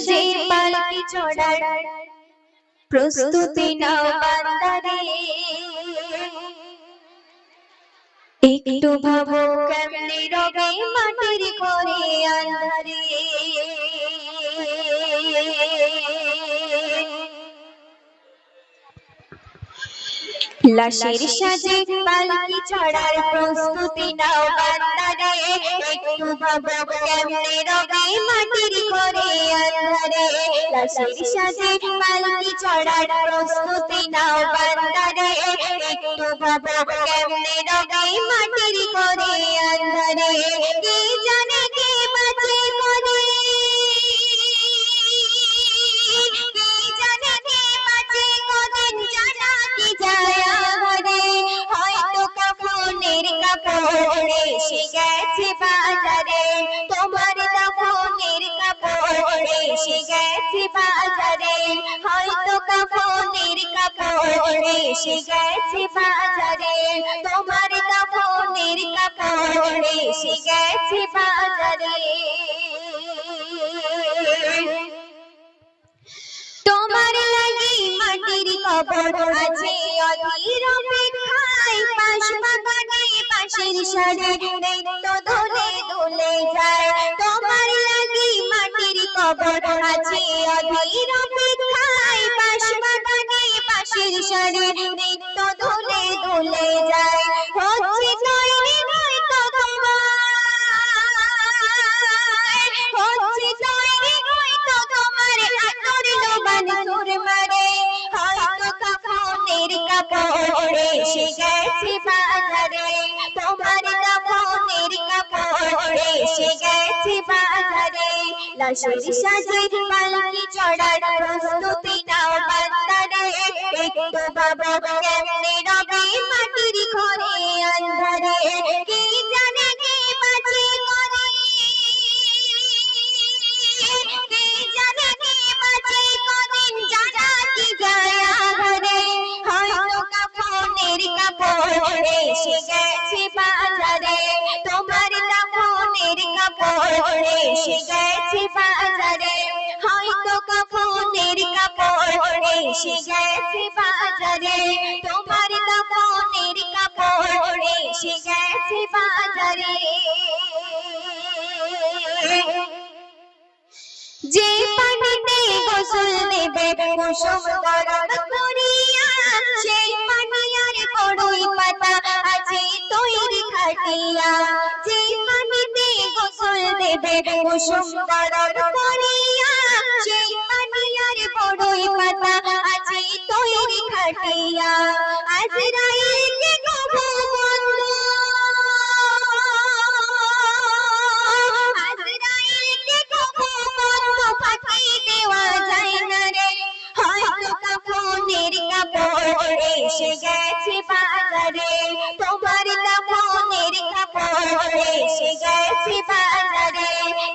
সাজে পালকি চড়ার প্রস্তুতি নাও বান্দারে। একটু ভাবো কেমনে রবে মাটির করে আন্ধারে। লাশের সাজে পালকি চড়ার প্রস্তুতি নাও বান্দারে। একটু ভাবো কেমনে রবে মাটির ঘরে আন্ধারে। লাশের সাজে পালকি চড়ার প্রস্তুতি নাও বান্দারে। একটু ভাবো কেমনে রবে মাটির ঘরে আন্ধারে। বাজারে, হয়তো কাফনের কাপড় এসে গেছে বাজারে। তোমার কাফনের কাপড় এসে গেছে বাজারে। তোমার মাটির কবর আছে, অধীর অপেক্ষায় পাশ বাগানে, পাশের দোলে আছে অধীর অপেক্ষায় পাশ বাগানে পাশের সারে দৈত্য দোলে দোলে যায়। হচ্ছে তৈরি হয়তো তোমার হচ্ছে তৈরি হয়তো তোমার আতর লোবান সুর মারে। হয়তো কাফনের কাপড় এসে গেছে বাজারে, তোমার কাফনের কাপড় এসে গেছে বাজারে লাশের সাজে পালকি চড়ার প্রস্তুতি নাও বান্দারে। একটু বাবা কেমনে কাপড় এসে গেছে বাজারে। হয়তো কাফনের কাপড় এসে গেছে বাজারে। তোমার কাফনের কাপড় এসে গেছে বাজারে। যে পানিতে গোসল দেবে, কুসুম গরম করিয়া, সেই পানি আর বড়ই পাতা আছে তৈরি খাটিয়া। গোসল কুসুম গরম করিয়া, সেই পানি আর বড়ই পাতা আছে তৈরি বন্ধ আজরাইলকে কবু দেওয়া যায় না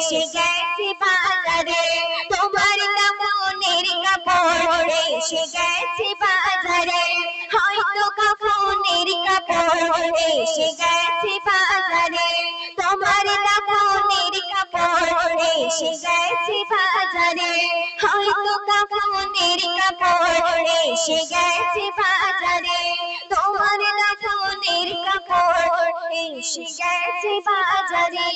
এসে গেছে বাজারে। তোমার কাফনের কাপড়? এসে বাজারে। হয়তো কাফনের কাপড়। এসে বাজারে। তোমার কাপড়? এসে বাজারে। হয়তো কাফনের কাপড়। এসে বাজারে। তোমার কাফনের কাপড় এসে গেছে বাজারে